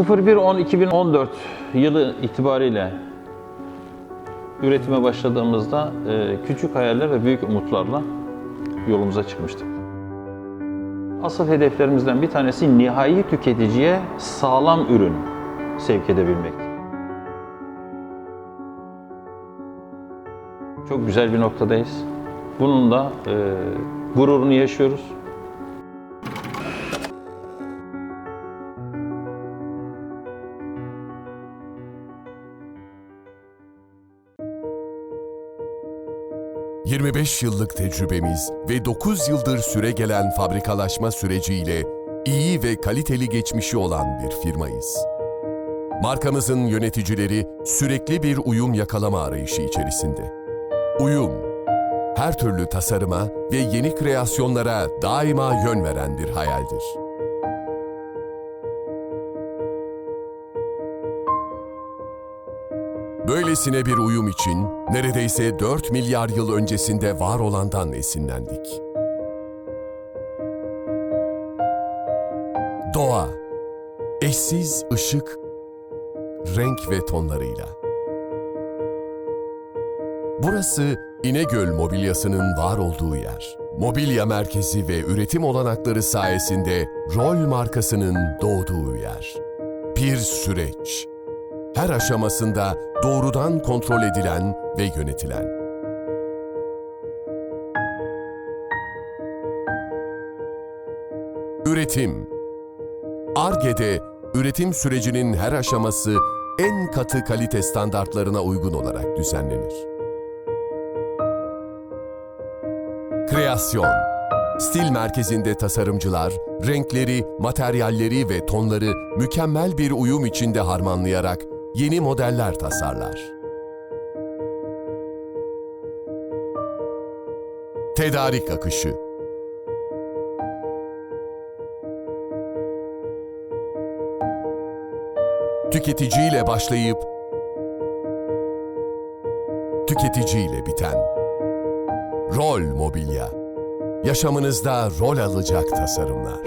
01.10.2014 yılı itibariyle üretime başladığımızda e, küçük hayaller ve büyük umutlarla yolumuza çıkmıştık. Asıl hedeflerimizden bir tanesi nihai tüketiciye sağlam ürün sevk edebilmekti. Çok güzel bir noktadayız. Bunun da e, gururunu yaşıyoruz. – 25 yıllık tecrübemiz ve 9 yıldır süre gelen fabrikalaşma süreciyle iyi ve kaliteli geçmişi olan bir firmayız. Markamızın yöneticileri sürekli bir uyum yakalama arayışı içerisinde. Uyum, her türlü tasarıma ve yeni kreasyonlara daima yön veren bir hayaldir. Böylesine bir uyum için neredeyse 4 milyar yıl öncesinde var olandan esinlendik. Doğa, eşsiz ışık, renk ve tonlarıyla. Burası İnegöl Mobilyası'nın var olduğu yer. Mobilya merkezi ve üretim olanakları sayesinde Rol markasının doğduğu yer. Bir süreç. Her aşamasında doğrudan kontrol edilen ve yönetilen. Üretim Arge'de üretim sürecinin her aşaması en katı kalite standartlarına uygun olarak düzenlenir. Kreasyon Stil merkezinde tasarımcılar, renkleri, materyalleri ve tonları mükemmel bir uyum içinde harmanlayarak yeni modeller tasarlar. Tedarik akışı Tüketiciyle başlayıp tüketiciyle biten. Rol Mobilya. Yaşamınızda rol alacak tasarımlar.